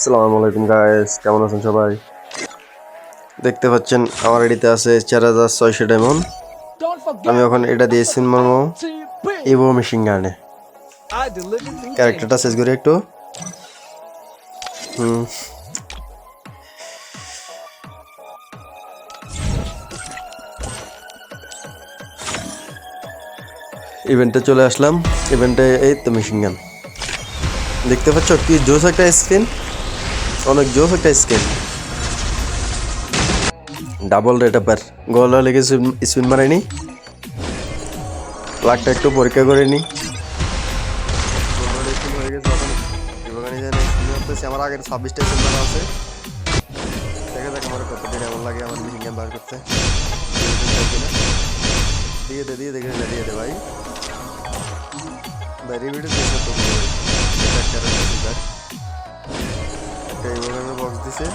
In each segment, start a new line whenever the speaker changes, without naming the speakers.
আসসালামু আলাইকুম গাইস কেমন আছেন সবাই? দেখতে পাচ্ছেন, আমার এডিতে আছে চার হাজার ছয়শো ডায়মন্ড। আমি এখন এটা দিয়ে সিন মারবো ইভো মেশিন গানে ক্যারেক্টারটা শেষ করি একটু। হুম। ইভেন্টে চলে আসলাম, ইভেন্টে এই তো মেশিন গান। দেখতে পাচ্ছ কি জোস একটা স্ক্রিন? অনেক জোস একটা স্ক্রিন ডাবল রেট আবার গলা লেগে স্পিন মারাইনি লাকটা একটু পরীক্ষা করে নি। আমার আগের ছাব্বিশটা স্পিন মারা আছে। দেখা যাক আমার কত দিন এমন লাগে আমার মিশিং গেম বার করতে। দিয়ে দে দিয়ে দে দিয়ে দে ভাই। ভাই রিভিডিও দিয়েছে তো একটা এইভাবে বক্স দিছে।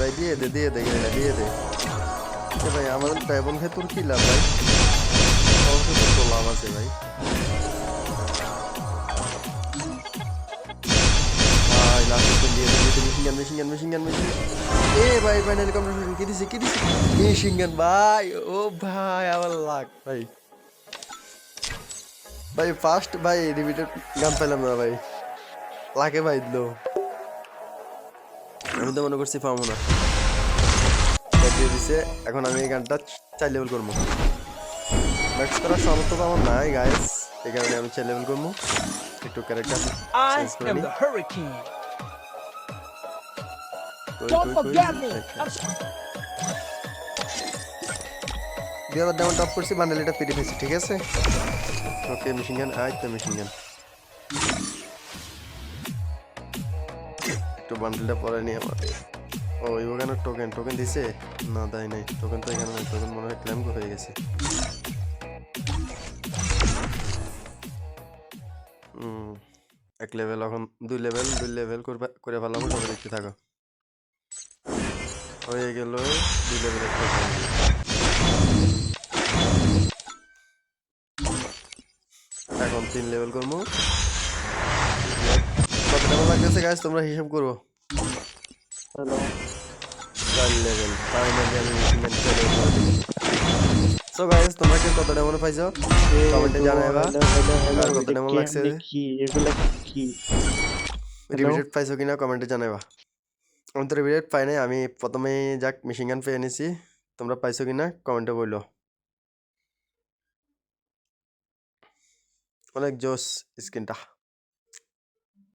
ভাই, দিয়ে দে দিয়ে দে গেলে দিয়ে দে। এ ভাই, আমাদের ট্রাইবন খেয়ে তোর কি লাভ ভাই? অবশ্যই তো লাভ আছে ভাই। ভাই এ ভাই ফাইনালি কমপ্লিট কি দিছে কি দিছে? মেশিন গান ভাই, ও ভাই, আমার লাগ ভাই। ভাই ফার্স্ট ভাই রিপিটেড গান পেলাম না ভাই। লাগে ভাই দিল। আমি তো মনে করছি পাবো না। দিয়ে দিছে এখন আমি এই গানটা চার লেভেল করব। ম্যাক্স করার সামর্থ্য তো আমার নাই গাইস এই কারণে আমি চার লেভেল করব। একটু ক্যারেক্টার চেঞ্জ করে নিই।
Don't forget me.
আচ্ছা। দুই হাজার টপ করছি বান্ডেল এটা পেরে ফেলছি ঠিক আছে? ওকে মেশিন গান তো মেশিন গান একটু বান্ডেলটা পরে নি আমার ও ওখানে টোকেন টোকেন দিছে? না, দেয় নাই। টোকেন তো এখানে টোকেন মনে হয় ক্লেম হয়ে গেছে। এক লেভেল এখন, দুই লেভেল দুই লেভেল করে ফেলাম তবে দেখতে থাকো। হয়ে গেল, দুই লেভেল একটা তিন লেভেল করব। কত টাকা লাগতেছে গাছ তোমরা হিসাব করো। চার লেভেল ফাইনালি আমি মেশিন চলে সো গাইস তোমরা কি কত টাকা পাইছো? কমেন্টে জানাইবা। আর কত টাকা লাগছে?
কি এগুলা কি
রিভিটেড পাইছো কিনা কমেন্টে জানাইবা। আমি তো রিভিটেড পাই নাই আমি প্রথমে যাক মেশিন গান পেয়ে এনেছি তোমরা পাইছো কিনা কমেন্টে বলল অনেক জোস স্ক্রিনটা